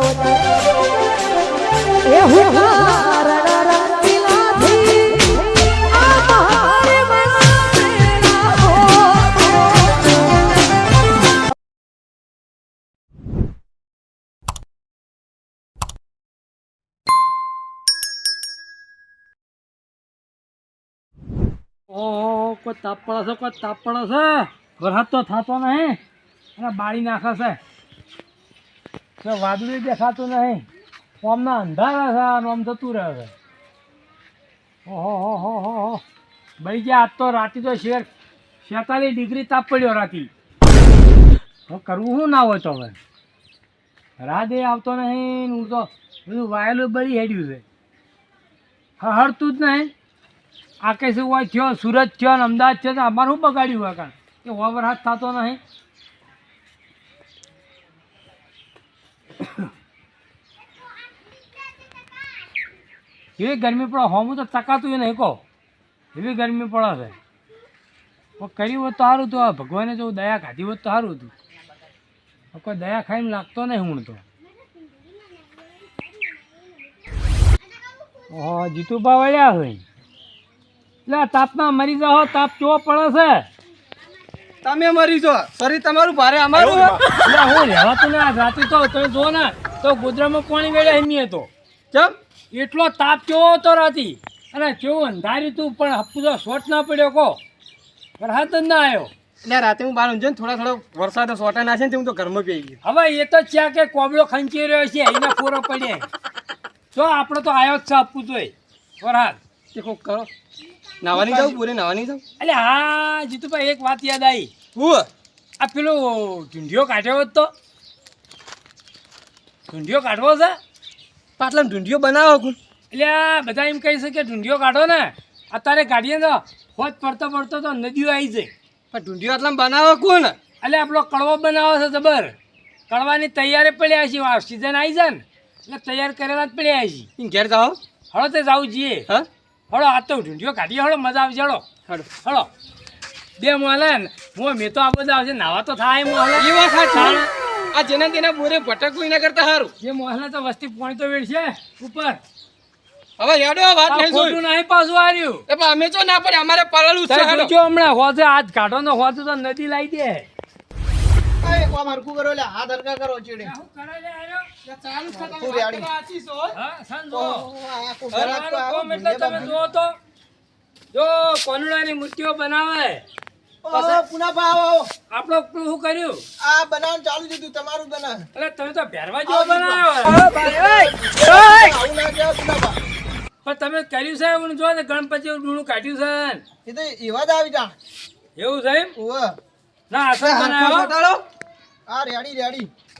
એ કોઈ તાપ પડે છે, કોઈ તાપ પડે છે વરસાદ તો થતો નહીં. અને બાળી નાખે છે. તો વાદળું દેખાતું નહીં. આમના અંધારા છે અને આમ જતું રહે છે. ઓહો, હો હો હો હો. ભાઈ ગયા, આજ તો રાતે તો શેર છેતાલીસ ડિગ્રી તાપ પડ્યો રાતે. હવે કરવું શું ના હોય તો હવે? રાધે આવતો નહીં હું તો બધું વાયેલું બળી હેડ્યું છે. હળતું જ નહીં. આ કઈ શું હોય થયો, સુરત થયો ને અમદાવાદ થયો અમારું શું બગાડ્યું હોય કાં? કે ઓવરહાથ થતો નહીં. એવી ગરમી પડે હોમું તો ચકાતું નહીં કહો. એવી ગરમી પડે છે. પણ કર્યું હોત તો સારું હતું આ ભગવાને જો દયા ખાધી હોત તો સારું હતું. કોઈ દયા ખાઈને લાગતો નહીં હું તો. ઓહો જીતુભા વળ્યા હોય. એટલે તાપમાં મરી જાઓ તાપ કેવો પડે છે? તમે મરી જો શરીર તમારું ભારે અમારું હું રહેવાતું ના રાતે તો તમે જો ને તો ગોદરામાં પાણી વેળે એમની હતો કેમ એટલો તાપ કેવો હતો રાતી? અને કેવું અંધાર્યું તું પણ હપ્પુ તો શોટ ના પડ્યો કો વરસાદ જ ના આવ્યો. એટલે રાતે હું બહાર ને થોડા થોડો વરસાદ સોટા ને તે હું તો ઘરમાં પી ગયો. હવે એ તો ચા કે કોબળો ખંચી રહ્યો છે એના પૂરો પડે તો આપણો તો આવ્યો જ છે હપ્પુ તોય. વરસાદ તે કોક કરો. નાવાની જાઉં પૂરે નાવાની જાઉં. એટલે હા જીતુભાઈ એક વાત યાદ આવી. હું? આ પેલો ઢૂંઢિયો કાઢ્યો હતો તો? ઢૂંઢિયો કાઢવો છે? પાટલા ઢૂંઢીઓ બનાવો કું એટલે બધા એમ કહી છે કે ઢૂંઢિયો કાઢો ને અત્યારે કાઢીએ તો હોત પડતો પડતો તો નદીઓ આવી જાય. પણ ઢૂંઢીઓ આટલા બનાવો કોણ? એટલે આપણો કડવો બનાવો છે જબર. કડવાની તૈયારી પડ્યા છે સિઝન આવી જાય ને એટલે તૈયાર કરેલા જ પડ્યા છે. ઘેર જાઓ. હળો તે જાવું જઈએ. હા? હળો આ તો ઢૂંઢિયો કાઢીએ હળો મજા આવશે હળો. હાડો હળો. બે મોલે ને હું મેં તો આ બધા આવશે નાવા તો થાય મોલે એવા સાચી. આ જેના તેના બોરે ભટકવું એના કરતા સારું જે મોહલા તો વસ્તી પોણી તો વેડશે. ઉપર. હવે હેડો વાત નહીં જોઈ. નહીં પાછું આવ્યું એ પણ અમે તો ના પડે અમારે પાળેલું છે હેડો. જોજો હમણાં હોજે આજ કાઢો ને હોજે તો નદી લાવી દે. હા, સાંજો. હરવાનું કોમ એટલે તમે જુઓ તો. જો કોનુડાની મૂર્તિઓ બનાવે. આપણો પેલું શું કર્યું? એટલે તમે તો ભેરવા જેવો બનાવ્યો પણ તમે કર્યું છે એવું જો ને ગણપતિ એવું ડૂણું કાઢ્યું છે ને. એવું છે એમ? ના આસન બનાવ્યો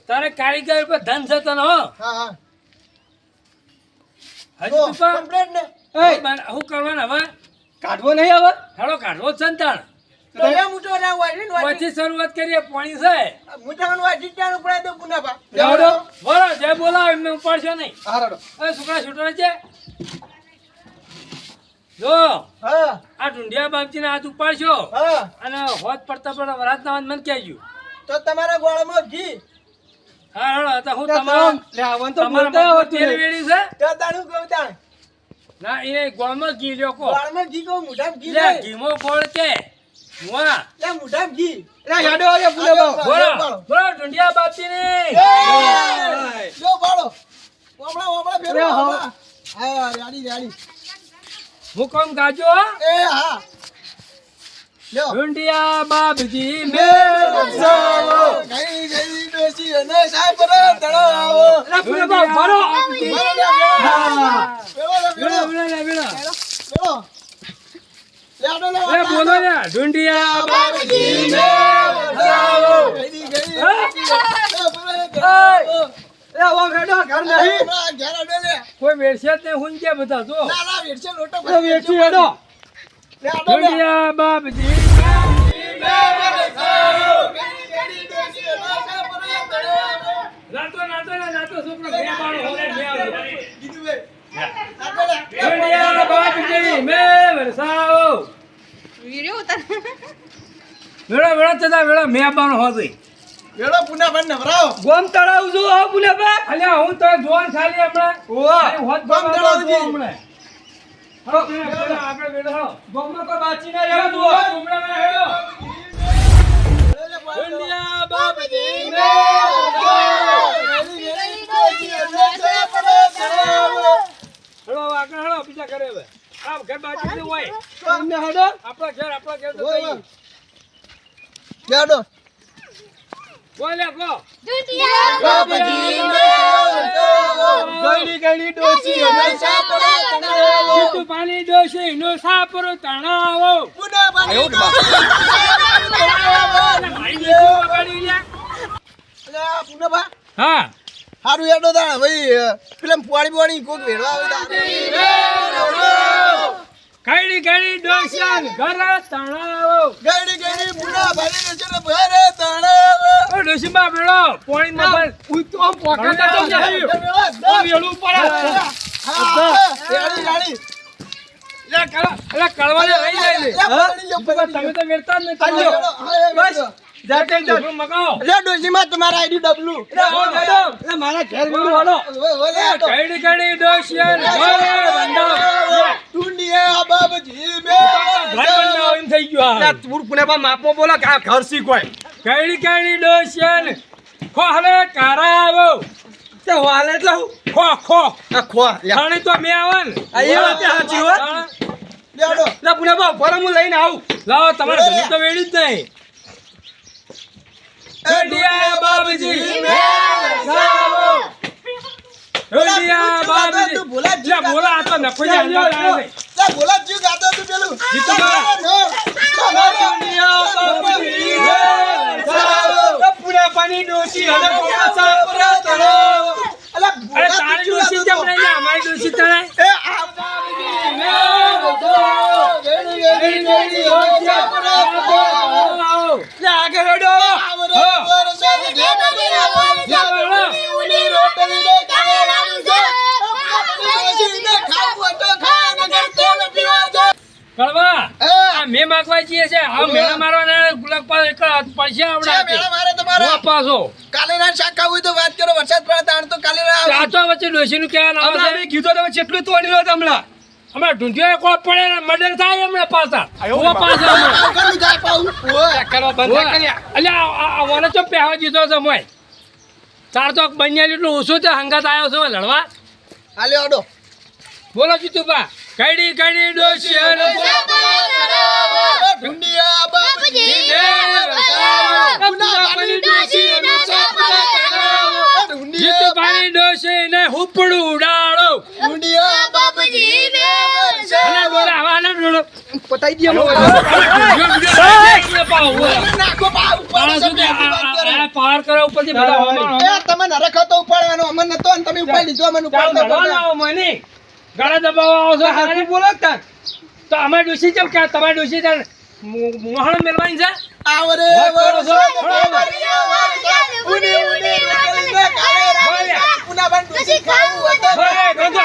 તારે કારીગર પર ધન છે તને હો. હા હું. એય, બન- શું કરવાનું હવે? કાઢવો નહીં હવે? હેડો કાઢવો જ છે ને તાણ. પછી શરૂઆત કરીએ પાણી છે. હેડો બોલો. જે બોલાવો એમને ઉપાડશો નહીં. હા હેડો છોકરા છૂટવા છે. જો આ ઢુંઢિયા બાપજીને હાથ ઉપાડશો. અને હોત પડતા પડતા વરાત ના મન કહેજો. તો તમારા ગોળમાં ઘી. હા હેડો તો હું તમામ તમારા લે આવન તો તમારા બોલતા મગમાં તેલ વેડી છે? તો તારું કહું તાણ. ના એ ગોળમાં ઘી લ્યો કો ગોળમાં ઘી કહું મોઢામાં ઘી લે. ઘીમો ગોળ કે. લે મોઢામાં ઘી લે હેડો બાવ. બોલો બોલો. બોલો ઢુંઢિયા બાપજીની. એ! જો બાળો. ઓમળા ઓમળા અરે હા. હા રેડી રેડી. હુકમ ગાજો એ હા. બાપજી મેર ગઈ ગઈ અને સાહેબ ભરો. ભરો. એ બોલો ને ઢુંઢિયા બાપજી ગઈ હા? એ હેડો ઘર નહીં ઘેર આડો લે. કોઈ વેરશે તે નહીં હું ગયા બધા જો. ના, ના, વેડશે લોટો આડો લે. ઢુંઢિયા બાપજી નાતો નાતો ને નાતો છોકરો બે બાળો હોલે બે આવે. ઢુંઢિયા બાપજી મે વરસાવો વેળા વેળો વેળા વેળો મેં હોજે વેળો પુનાભાઈ નવરાવ ગોમ તળાવ જો હો પુનેબા અલ્યા હું તો જોન ખાલી હમણાં ઓ હોત ગોમ તળાવ. છો હમણાં. આપણે વેડો હળો. ગોમમાં કોઈ બાચી ના રહ્યો જુઓ, તું ગુમડામાં હેડો. ઇન્ડિયા બાપજી હળો, આગળ હેલો બીજા કરે હવે. આમ ઘર બાજુ હોય. તમને હડો. આપણા ઘર, આપણા ઘર તો કઈ. બેડો બોલ. ગળી ગળી ડોસી તણાવો જીતું પાણી ડોશી નો સાપરો તણાવો. મારી લે. હા. હારું હેડો તાણ ભાઈ પેલા પુવાડી પુવાડી કોક વેડવા આવે. કઈડી કઈડી ડોશિયાન ઘર તણાવો ગયડી ગયડી પુનાભાઈ ને ચલે ભરે તણાવ. ઓ બા બેડો પોણી માં ભાઈ ઉઈ તો આમ તો જાય ઓ વેલું પડે હા, ગાડી લે રેડી. લે કળવા લે લઈ જાય લે. તમે તો વેરતા જ નહીં બસ બેઠો. જા કઈ જા. ડોશી મગાવો. તમારા આઈડી ડબલું. મારા ઘેર હડો ઓય, ઓય, કઈડી કઈડી ડોશિયાન ટુંડીએ બે. ઘર એમ થઈ ગયું આ. તું પુનેબા માપો બોલો કે આ ઘર શીખવાય કઈડી કઈડી ડોશિયાન ખોહલે આવો. તે વાલે એટલે હું? ખો ખો. ખો ખાણી તો મેં આવન આ એ વાત સાચી હો. હા. બેડો. લે પુનેબા ઉપર હું લઈને આવું. લાવો તમારે તો વેડી જ નહીં. ઢોલિયા બાબજી સાવો ઢોલિયા બાબજી તું ભોલા જ બોલા આ તો નખો જ અંદર આવે છે. લા, ભોલા જ જીવ ગાતો હતું પેલું. જીતુભા. એ પુનેબાની ડોસી અને કોકા સાપરા તણાવો અલા, અરે તારી કેમ નહીં? અમારી ડોશી તણાય એ આ ગેડી, ગેડી, ગેડી, ઓ સાપરા તણાવ. લે આગળ હેડો કળવા આ મેં માગવા જઈએ છે. આ મેળા મારવાના ગુલાબ પર એક પૈસા છે મેળા મારે તમારો. પાસો કાલે ના શાક ખાવું તો વાત કરો વરસાદ પડે તો કાલે ના આવે. ચાચો વચ્ચે ડોશીનું કહેવા ના આવે કીધું તમે કેટલું તોડી લો હમણાં. હમણાં ઢૂંઢિયો કોપ પડે મર્ડર થાય હમણાં પાછા. હું પાછા. જાય. કરવા બંધ કર્યા અલ્યા આ- મને તો પહેવા દીધો છે મોય? ચાર તો બન્યા એટલું ઓછું છે હંગાત આવ્યો છે લડવા. હાલે ઓડો બોલો જીતુભા કઈડી કઈડી ડોશી બાપજી. ને વસાવો. પુનાભાની ડોશી ને હુપડું ઉડાડો પતાઈ દે અમે નાખો પા ઉપર. પાર કરો ઉપરથી બધા એ તમે નરખો તો ઉપાડવાનો અમર નતો ને તમે ઉપાડી લીધો અમને ઉપાડતા. લાવો મને ગાળા દબાવવા આવો છો બોલો તાર. તો અમારી ડોશી કેમ કે તમારી ડોશી તાર મોહણ મેળવાની છે? આવરે વાત કરો છો? વરસાદ ઘેર વરસાદ. ઉની ઉની રોટલી ને કાલે રાત. પુનાભાઈ ડોશી ખાવું હોય તો ઓય, ગોગો.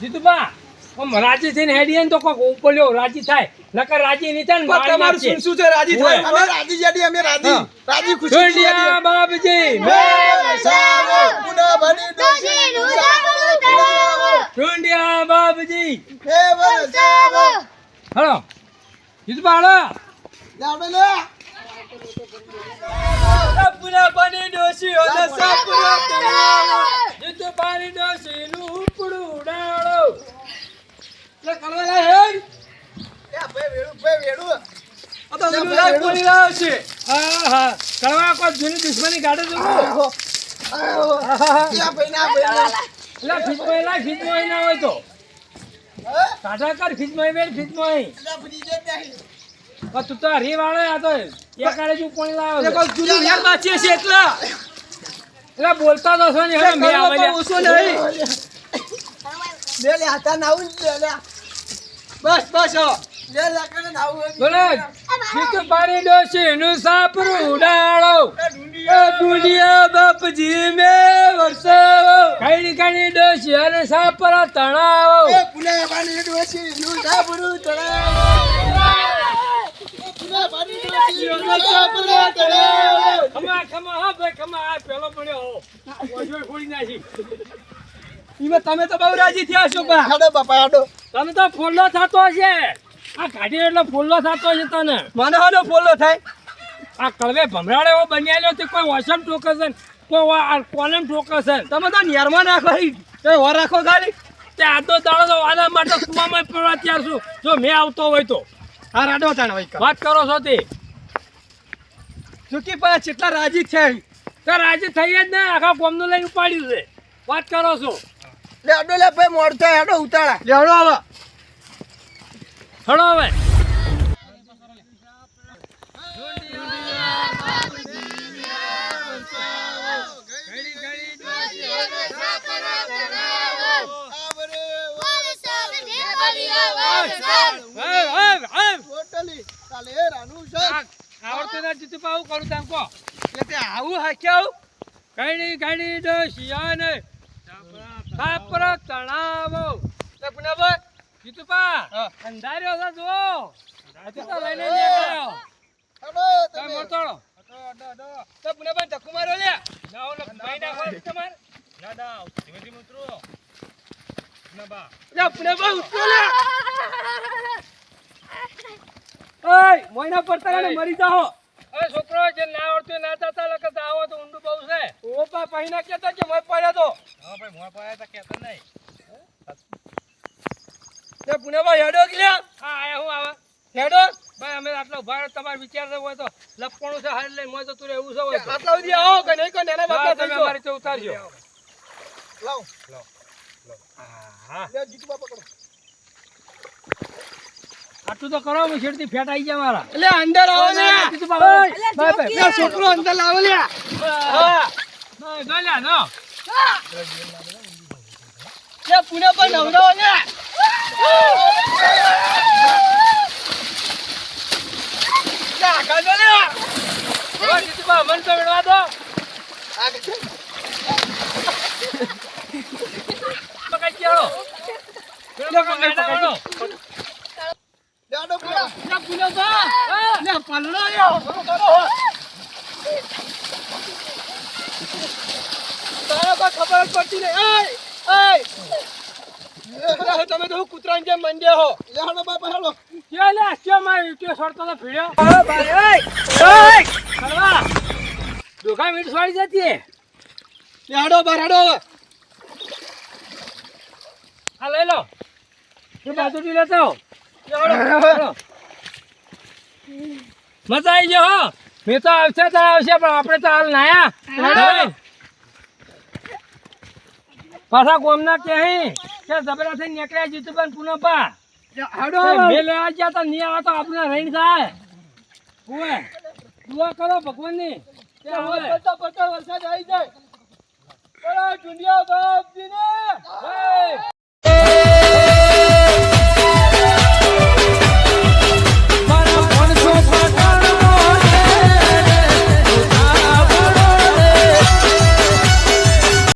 જીતુબા આમ રાજી થઈને હેડીએ તો કોક ઉપલ્યો રાજી થાય. નકર રાજી નહીં થાય ને પણ તમારું શું શું છે રાજી થાય? અમે રાજી જેડી અમે રાજી. રાજી ખુશી બાપજી. પુનાભાઈ ડોશી ઢોલિયા બાપજી. બે વરસાદ. હલો જીતુબા હલો લાવડો લે. પુનેબાની ડોસી અને સાપરા ડોશીનું ઉપડું લે કરવા લે એ ભાઈ વેડું, ભાઈ વેડું. આ તો બધું રાગ રહ્યો છે. હા હા. કળવા કોઈ જૂની દુશ્મની ગાડે તો આહો. આહો. ભાઈ ના ભાઈ હોય તો? કાઢા કર જાય નહીં. પણ તું તો હરી વાળો આ તો. એકાળે જો કોણ લાવ્યો એ જૂની યાર બાચી છે એટલા. એટલે બોલતા તો છો ને હવે મે આવે ઓછો નહીં લે નાવું લે લે. બસ બસ. પાણી નું સાપરું ઉડાડો. દુનિયા બાપજી મે વરસાવો કઈ કઈ ડોશી અને સાપરા તણાવો. એ પાણી ડોશી નું સાપરું નું ખમા ખમા હા ભાઈ ખમા આ પેલો પડ્યો. ઓછો ફોડી નાખી તમે તો બહુ રાજી થયા છો બા. હેડો બાપા હેડો. તને તો ફોલ્લો થતો હશે. આ કાઢી એટલે ફોલ્લો થતો હશે તને. મને હાલો ફોલ્લો થાય. આ કળવે ભમરાડે એવો બન્યાલો તે કોઈ વસમ ઠોકે છે કોઈ આ કોલમ ઠોકે છે. તમે તો નિયરમાં નાખો. એ વર રાખો ખાલી. તે આ તો દાડો તો આના માટે કુવામાં પડવા ત્યાર છું જો મેં આવતો હોય તો. હા રાડો તાણ હોય વાત કરો છો તે. ચૂકી પાસે કેટલા રાજી છે. તો રાજી થઈ જ ને આખા ફોર્મનું લઈને ઉપાડ્યું છે. વાત કરો છો. લે હેડો લે ભાઈ મોડતો હેડો ઉતાળા. લેડો હવે. હડો હવે. આવડતું ના જીતું પાવું કરું તામ કો એટલે આવું હાક્યા કઈની ડો શિયાને. થાપર તણાવો તે પુનાભાઈ જીતું પા જીતુપા અંધાર્યો છે જો હજી તો લઈને નીકળ્યો હેડો તમે. તમે મોતોડો તે પુનાભાઈ ધક્કો મારો લે. નાઓ ઓલો ભાઈ ના હોય તમાર. ના ના ધીમે ધીમે ઉતરો. ના બા લે પુનાભાઈ ઉતરો લે. ઓય મોઈના ને મરી જાઓ. હવે છોકરો જે ના આવડતું ના થતા લખત આવો તો ઊંડું બહુ છે. કેતા કે મોય પડ્યા તો? હા ભાઈ મોં પાયા તા કહેતા નહીં. તે પુનાભાઈ હેડો કે લે હા આયા હું આવા. હેડો? ભાઈ અમે આટલો ભાર તમારે વિચાર હોય તો લપણું છે હારી લઈ મોય તો તું એવું છે હોય આટલા સુધી આવો કે નહીં કોઈ નેના બાપા તમે મારી તો ઉતારજો. લાવ. હા હા. જીતુ બાપા પકડો આટલું તો કરો છેડતી ફેટ આવી ગયા મારા. એટલે અંદર આવો ને છોકરો અંદર લાવો લે પુણે પર ગલ્યા ને મને તો મેળવા દો. પકડી ચાલો લે પકડ. પકડ લે હેડો પેલા લે પુનાભાઈ લે પલડો લે તારા કોઈ ખબર જ પડતી નહીં તમે તો હું કૂતરાની જેમ મંડે હો લે હેડો બાપા હેલો ક્યાં લે ક્યાં મારી ઈંટો સડતો તો ભીડ્યો દુખા મીઠ સોડી જતી લે બરાડો આ લઈ લો એ બાજુથી લેતો આવો. મજા આવી ગયો મેં તો આવશે તો આવશે પણ આપણે તો હાલ નાયા. પાછા ગોમના કે કે જબરા થઈ નીકળ્યા જીતુબેન પણ લે પા બે લેવા ગયા તો નહીં આવે તો આપણે રહીને થાય. ઓય દુઆ કરો ભગવાનની. કે લે હવે પડતા પડતા વરસાદ આવી જાય. બોલો દુનિયા બાપજીને. જય